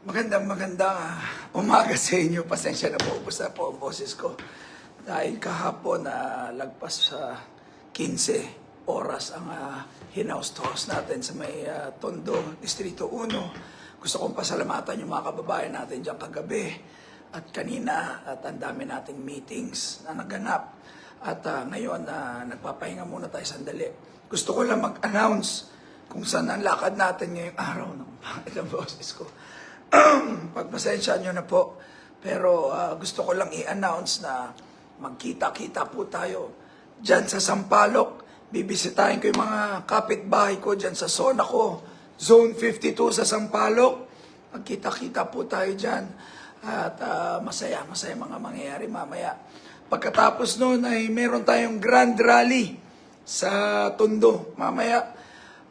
Magandang magandang ah, umaga sa inyo. Pasensya na po, ubos na po ang boses ko. Dahil kahapon na lagpas sa 15 oras ang uh, hinaustos natin sa may ah, Tondo, Distrito 1. Gusto kong pasalamatan yung mga kababayan natin dyan kagabi at kanina at ang dami nating meetings na naganap. At ah, ngayon, ah, nagpapahinga muna tayo sandali. Gusto ko lang mag-announce kung saan ang lakad natin ngayong araw ng pangit ang boses ko. Pagpasensya nyo na po. Pero ah, gusto ko lang i-announce na magkita-kita po tayo dyan sa Sampaloc. Bibisitahin ko yung mga kapitbahay ko dyan sa zona ko. Zone 52 sa Sampaloc. Magkita-kita po tayo dyan. At ah, masaya, masaya mga mangyayari mamaya. Pagkatapos noon ay meron tayong grand rally sa Tondo. Mamaya,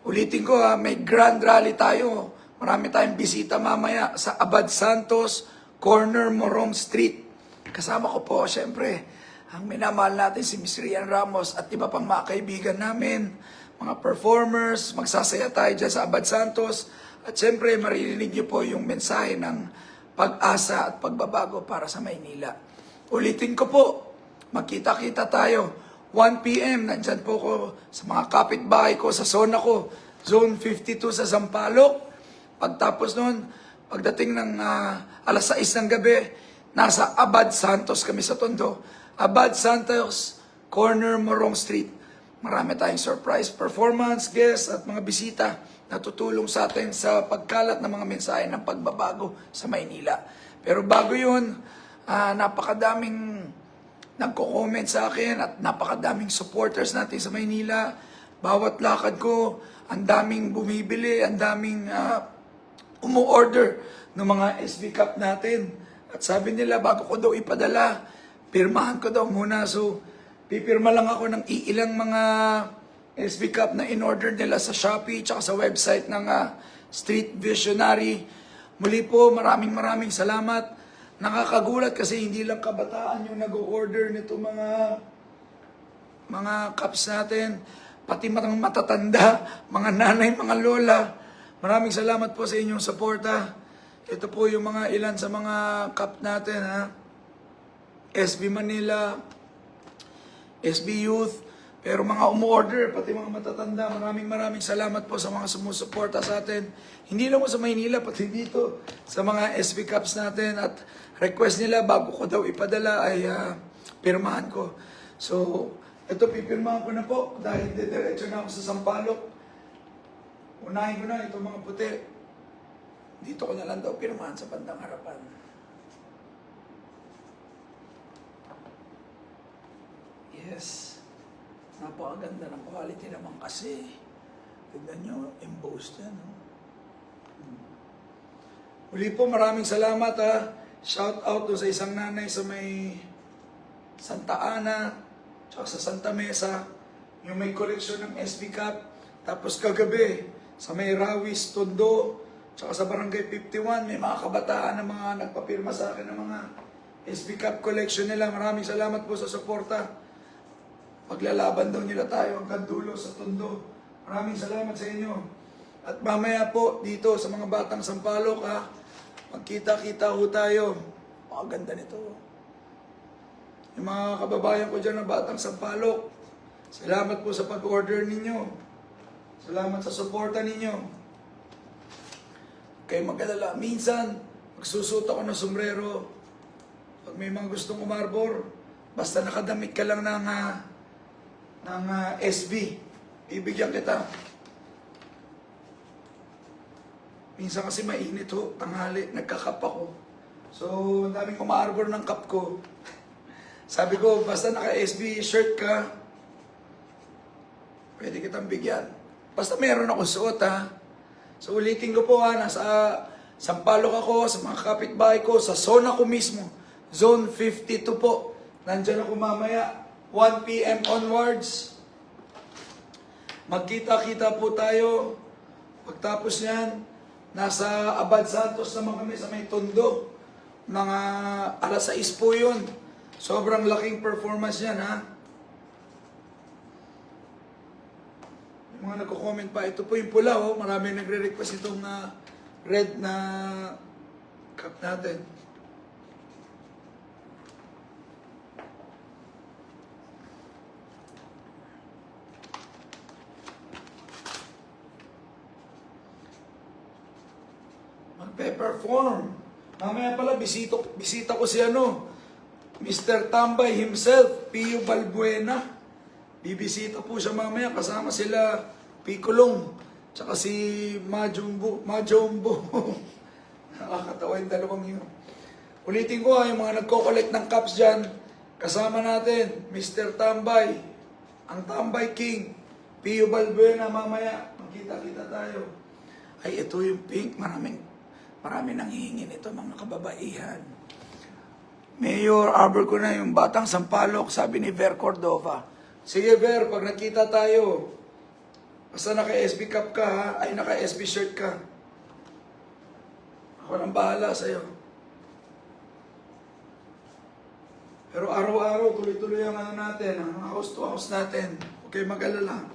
ulitin ko ha, may grand rally tayo. Marami tayong bisita mamaya sa Abad Santos, corner Morong Street. Kasama ko po, syempre, ang minamahal natin si Miss Rian Ramos at iba pang mga kaibigan namin, mga performers, magsasaya tayo dyan sa Abad Santos. At syempre, maririnig niyo po yung mensahe ng pag-asa at pagbabago para sa Maynila. Ulitin ko po, magkita-kita tayo. 1 p.m. Nandyan po ko sa mga kapitbahay ko, sa zona ko, Zone 52 sa Zampaloc. Pagtapos noon, pagdating ng ah, alas 6 ng gabi, nasa Abad Santos kami sa Tondo. Abad Santos, corner Morong Street. Marami tayong surprise performance, guests at mga bisita na tutulong sa atin sa pagkalat ng mga mensahe ng pagbabago sa Maynila. Pero bago yun, ah, napakadaming nagko-comment sa akin at napakadaming supporters natin sa Maynila. Bawat lakad ko, ang daming bumibili, ang daming ah, umu-order ng mga SB Cup natin. At sabi nila, bago ko daw ipadala, pirmahan ko daw muna. So, pipirma lang ako ng iilang mga SB Cup na in-order nila sa Shopee tsaka sa website ng ah, Street Visionary. Muli po, maraming maraming salamat. Nakakagulat kasi hindi lang kabataan yung nag-order nito mga mga cups natin, pati mga matatanda, mga nanay, mga lola. Maraming salamat po sa inyong suporta. Ito po yung mga ilan sa mga cup natin ha. SB Manila, SB Youth, pero mga umorder, pati mga matatanda, maraming maraming salamat po sa mga sumusuporta sa atin. Hindi lang po sa Maynila, pati dito sa mga SB Cups natin. At request nila, bago ko daw ipadala, ay ah, pirmahan ko. So, ito pipirmahan ko na po dahil didiretso na ako sa Sampaloc. Unahin ko na itong mga puti. Dito ko na lang daw pirmahan sa bandang harapan. Yes. Napakaganda ng quality naman kasi. Tignan nyo, embossed yan. No? Muli po, maraming salamat ha. Shout out to sa isang nanay sa may Santa Ana, tsaka sa Santa Mesa, yung may koleksyon ng SB Cup. Tapos kagabi, sa may Rawis, Tondo, tsaka sa Barangay 51, may mga kabataan na mga nagpapirma sa akin ng mga SB Cup collection nila. Maraming salamat po sa suporta. Paglalaban daw nila tayo hanggang dulo sa Tondo. Maraming salamat sa inyo. At mamaya po dito sa mga batang Sampalok ha, magkita-kita ho tayo. Ang ganda nito. Yung mga kababayan ko dyan ng Batang Sampalok, salamat po sa pag-order ninyo. Salamat sa suporta ninyo. Kayo mag-alala. Minsan, magsusot ako ng sombrero. Pag may mga gustong umarbor, basta nakadamit ka lang ng, ah, ng ah, SB, bibigyan kita. Minsan kasi mainit ho, tanghali, nagkakap ako. So, ang daming umaarbor ng cup ko. Sabi ko, basta naka-SB shirt ka, pwede kitang bigyan. Basta meron ako suot ha. So ulitin ko po ha, nasa Sampalok ako, sa mga kapitbahay ko, sa zona ko mismo. Zone 52 po. Nandyan ako mamaya, 1 p.m. onwards. Magkita-kita po tayo. Pagtapos niyan, nasa Abad Santos naman kami sa may Tondo. Mga alas 6 po yun. Sobrang laking performance yan ha. Mga nagko-comment pa, ito po yung pula oh. Maraming nagre-request itong ah, red na Cup natin. Magpe-perform. Mamaya pala, bisita, bisita ko si ano, Mr. Tambay himself, Pio Balbuena. Bibisita po siya mamaya, kasama sila Picolong, tsaka si Majumbo. Majumbo. Nakakatawa yung dalawang yun. Ulitin ko ha, yung mga nagko-collect ng cups dyan, kasama natin, Mr. Tambay, ang Tambay King, Pio Balbuena mamaya, magkita-kita tayo. Ay, ito yung pink, maraming, maraming nanghihingi nito, mga kababaihan. Mayor, arbor ko na yung batang sampalok, sabi ni Ver Cordova. Sige Ver, pag nakita tayo, basta naka-SB cap ka ha, ay naka-SB shirt ka. Ako nang bahala sa'yo. Pero araw-araw, tuloy-tuloy ang ano natin, ang house to house natin. Kayo mag-alala.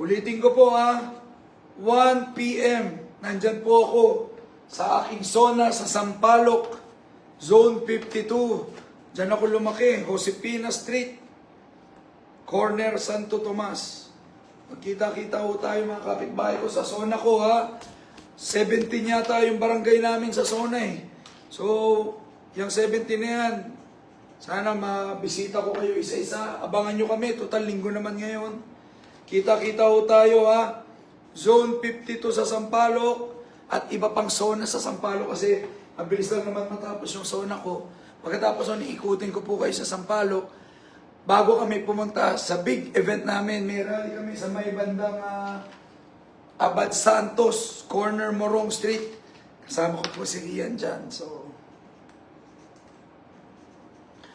Ulitin ko po ha, 1 p.m. Nandyan po ako sa aking zona sa Sampaloc, Zone 52. Diyan ako lumaki, Josepina Street, corner Santo Tomas. Magkita-kita ho tayo mga kapitbahay ko sa zona ko ha. 17 yata yung barangay namin sa zona eh. So, yung 17 na yan, sana mabisita ko kayo isa-isa. Abangan nyo kami, total linggo naman ngayon. Kita-kita ho tayo ha. Zone 52 sa Sampaloc at iba pang zona sa Sampaloc kasi mabilis lang naman matapos yung zona ko. Pagkatapos nun, iikutin ko po kayo sa Sampaloc. Bago kami pumunta sa big event namin, may rally kami sa may bandang ah, Abad Santos, corner Morong Street. Kasama ko po si Rian dyan. So,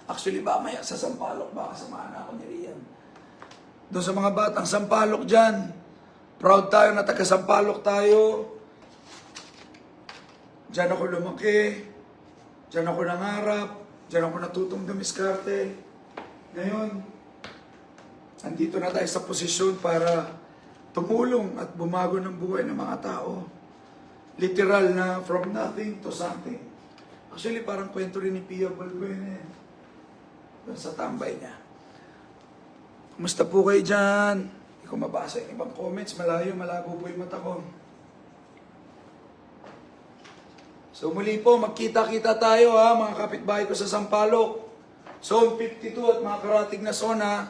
actually ba maya sa Sampaloc, baka samahan ako ni Rian. Doon sa mga batang Sampaloc dyan, proud tayo na taga Sampaloc tayo. Diyan ako lumaki, diyan ako nangarap, diyan ako natutong dumiskarte. Ngayon, andito na tayo sa posisyon para tumulong at bumago ng buhay ng mga tao. Literal na from nothing to something. Actually, parang kwento rin ni Pia Balbuena. Doon sa tambay niya. Kumusta po kayo dyan? Hindi ko mabasa yung ibang comments. Malayo, malabo po yung mata ko. So muli po, magkita-kita tayo ha, mga kapitbahay ko sa Sampaloc. Zone 52 at mga karating na zona.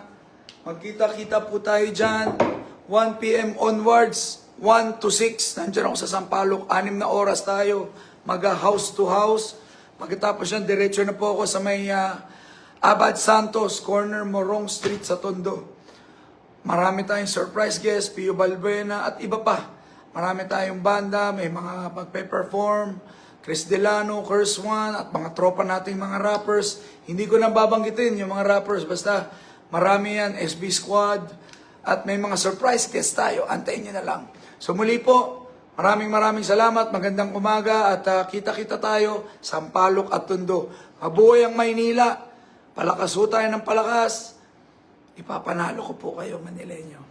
Magkita-kita po tayo dyan. 1 p.m. onwards, 1 to 6. Nandiyan ako sa Sampaloc. Anim na oras tayo. Maga house to house. Pagkatapos yan, diretso na po ako sa may ah, Abad Santos, corner Morong Street sa Tondo. Marami tayong surprise guest, Pio Balbuena at iba pa. Marami tayong banda, may mga magpe-perform, Chris Delano, Curse One, at mga tropa nating mga rappers. Hindi ko na babanggitin yung mga rappers, basta marami yan, SB Squad, at may mga surprise guest tayo. Antayin nyo na lang. So muli po, maraming maraming salamat, magandang umaga, at ah, kita-kita tayo, Sampalok at Tondo. Mabuhay ang Maynila, palakas ho tayo ng palakas, ipapanalo ko po kayo, Manileño.